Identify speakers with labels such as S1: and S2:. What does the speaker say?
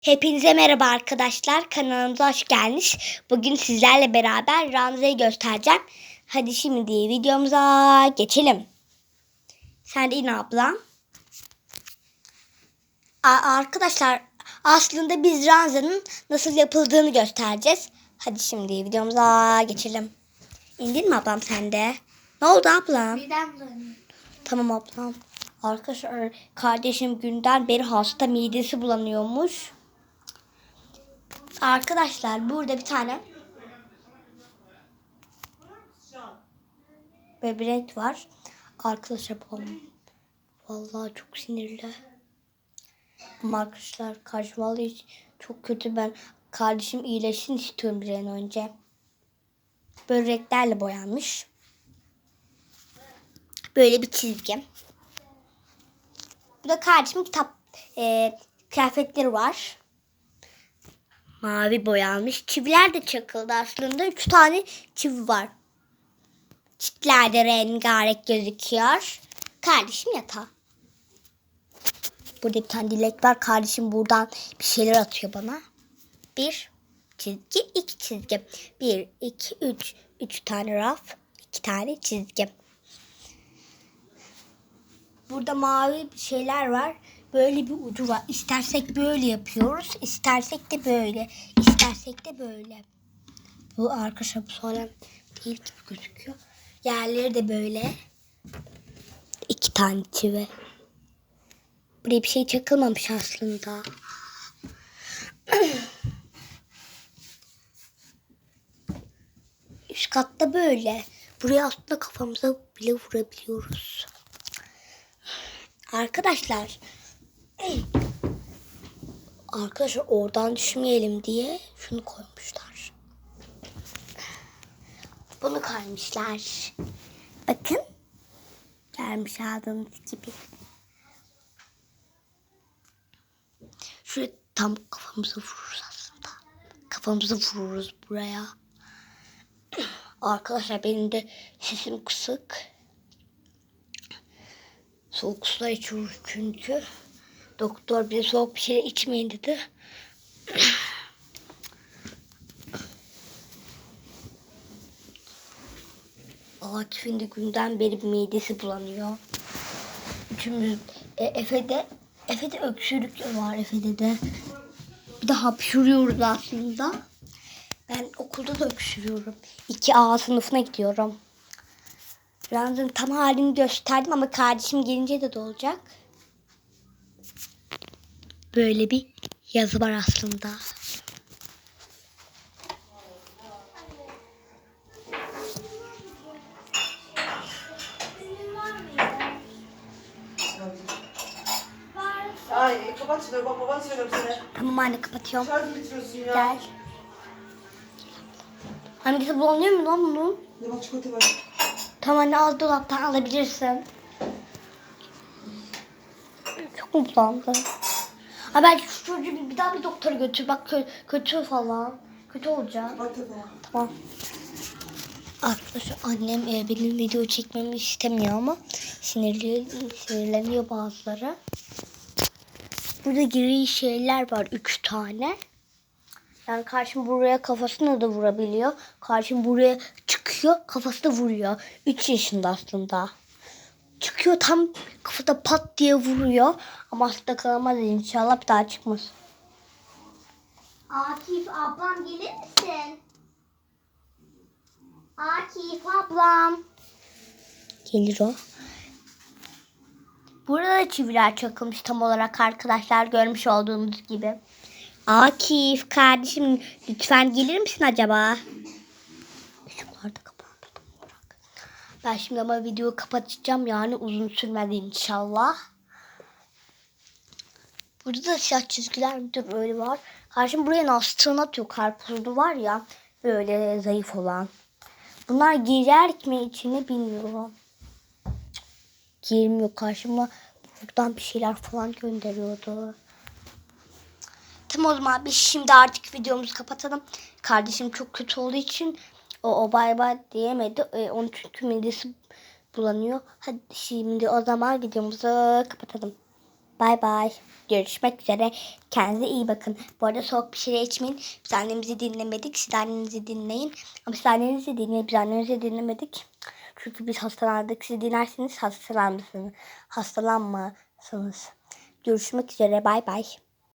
S1: Hepinize merhaba arkadaşlar. Kanalımıza hoş geldiniz. Bugün sizlerle beraber Ramza'yı göstereceğim. Hadi şimdi videomuza geçelim. Sen de in ablam. Arkadaşlar aslında biz ranzanın nasıl yapıldığını göstereceğiz. Hadi şimdi videomuza geçelim. İndin mi ablam sen de? Ne oldu ablam?
S2: Midem bulanıyor.
S1: Tamam ablam. Arkadaşlar kardeşim günden beri hasta midesi bulanıyormuş. Arkadaşlar burada bir tane böbrek var. Arkadaşlar babam vallahi çok sinirli. Ama arkadaşlar karşı vallahi çok kötü ben kardeşim iyileşsin istiyorum bir an önce. Böbreklerle boyanmış. Böyle bir çizgi. Bu da kardeşimin kitap e, kıyafetleri var. Mavi boyanmış. Çiviler de çakıldı aslında. Üç tane çivi var. Çitler de rengarenk gözüküyor. Kardeşim yatağı. Burada bir tane dilek var. Kardeşim buradan bir şeyler atıyor bana. Bir çizgi, iki çizgi. Bir, iki, üç. Üç tane raf, iki tane çizgi. Burada mavi şeyler var. Böyle bir ucu var. İstersek böyle yapıyoruz. istersek de böyle. istersek de böyle. Bu arkadaşlar bu soğan değil gibi gözüküyor. Yerleri de böyle. İki tane çivi. Buraya bir şey çakılmamış aslında. Üst katta böyle. Buraya aslında kafamıza bile vurabiliyoruz. Arkadaşlar. Arkadaşlar oradan düşmeyelim diye şunu koymuşlar. Bunu koymuşlar. Bakın. Gelmiş aldığınız gibi. Şöyle tam kafamıza vururuz aslında. Kafamıza vururuz buraya. Arkadaşlar benim de sesim kısık. Soğuk sular içiyoruz çünkü. Doktor bize soğuk bir şey içmeyin dedi. Akif'in de günden beri midesi bulanıyor. Üçümüz e, Efe'de Efe'de öksürük var Efe'de de. Bir de hapşuruyoruz aslında. Ben okulda da öksürüyorum. 2A sınıfına gidiyorum. Ranzanın tam halini gösterdim ama kardeşim gelince de dolacak. Böyle bir yazı var aslında.
S3: Ay kapat şunu bak baban söylüyorum sana.
S1: Tamam anne kapatıyorum.
S3: Şarjı bitiriyorsun ya.
S1: Gel. Anne midesi bulanıyor mu lan bunun?
S3: Ne bak çikolata var.
S1: Tamam anne az dolaptan alabilirsin. Çok mu bulandı? Ha belki şu çocuğu bir, bir daha bir doktora götür. Bak kö- kötü falan. Kötü olacak. Tamam. Arkadaşlar annem e, benim video çekmemi istemiyor ama sinirli, sinirleniyor bazıları. Burada gri şeyler var. Üç tane. Yani karşım buraya kafasına da vurabiliyor. Karşım buraya çıkıyor. Kafası da vuruyor. Üç yaşında aslında. Çıkıyor tam kafada pat diye vuruyor. Ama aslında kalamaz inşallah bir daha çıkmaz.
S2: Akif ablam gelir misin? Akif
S1: ablam. Gelir o. Burada da çiviler çakılmış tam olarak arkadaşlar görmüş olduğunuz gibi. Akif kardeşim lütfen gelir misin acaba? Şunlar da kapandı tam olarak. Ben şimdi ama videoyu kapatacağım yani uzun sürmez inşallah. Burada da siyah çizgiler midir öyle var. Karşım buraya nastırını atıyor karpuzlu var ya böyle zayıf olan. Bunlar girer mi içine bilmiyorum. Girmiyor karşıma. Buradan bir şeyler falan gönderiyordu. Tamam o zaman biz şimdi artık videomuzu kapatalım. Kardeşim çok kötü olduğu için o, o bay bay diyemedi. E, onun çünkü midesi bulanıyor. Hadi şimdi o zaman videomuzu kapatalım. Bay bay. Görüşmek üzere. Kendinize iyi bakın. Bu arada soğuk bir şey içmeyin. Biz annemizi dinlemedik. Siz annenizi dinleyin. Ama siz annenizi dinleyin. Biz annemizi dinlemedik. Çünkü biz hastalandık. Siz dinlerseniz hastalanırsınız. Hastalanmazsınız. Görüşmek üzere. Bay bay.